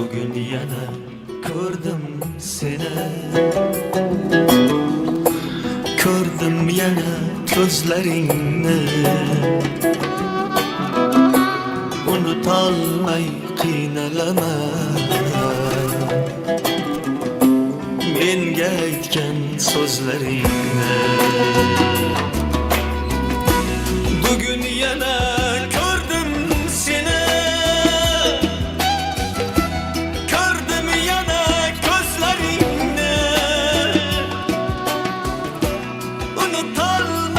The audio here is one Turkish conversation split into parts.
Bugün yana ko'rdim seni. Ko'rdim yana ko'zlaringni Unutolmay qiynalaman Menga aytgan so'zlaringni Unutolmay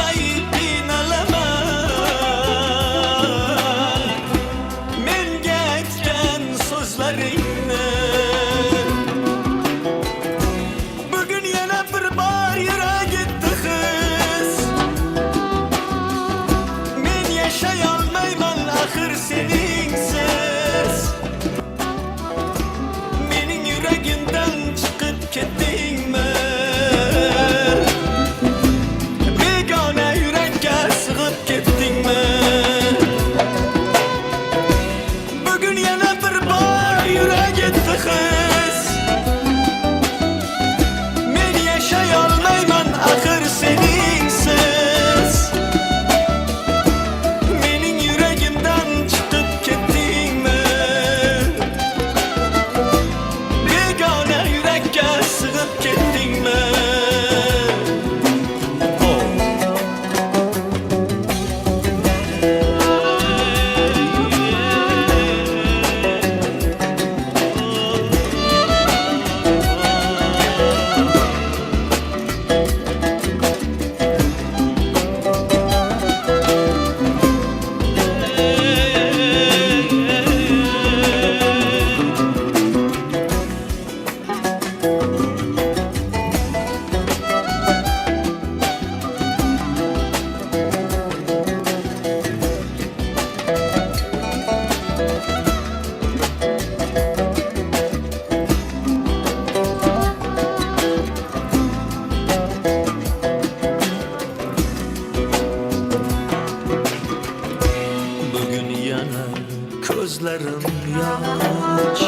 ko'zlarim yosh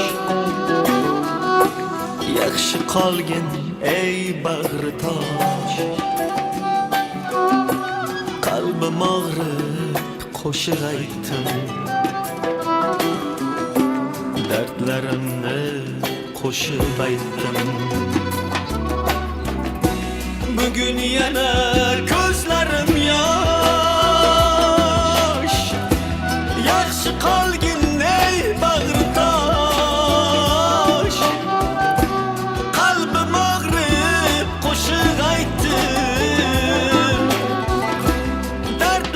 Yaxshi qolgin ey bag'ri tosh Qalbim og'rib qo'shiq aytdim Dardlarimni qo'shib aytdim Bugün yana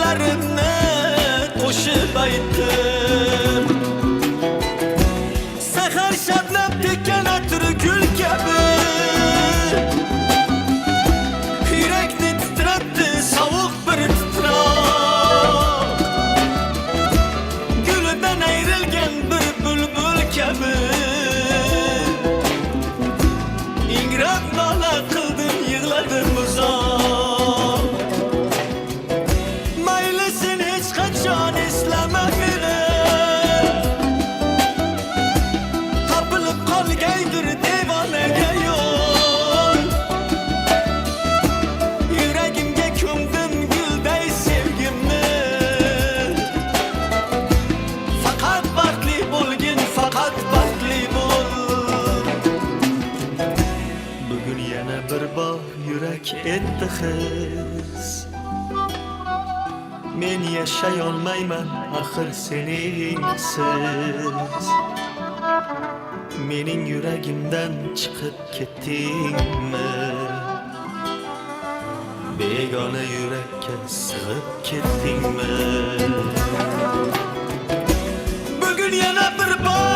Dardlarimni qo'shib aytdim اتخذ Men yaşayolmayman ahır seninsiz Menin yüreğimden çıkıp kettin mi? Begona yürekke sığıp kettin mi? Bugün yana bir bor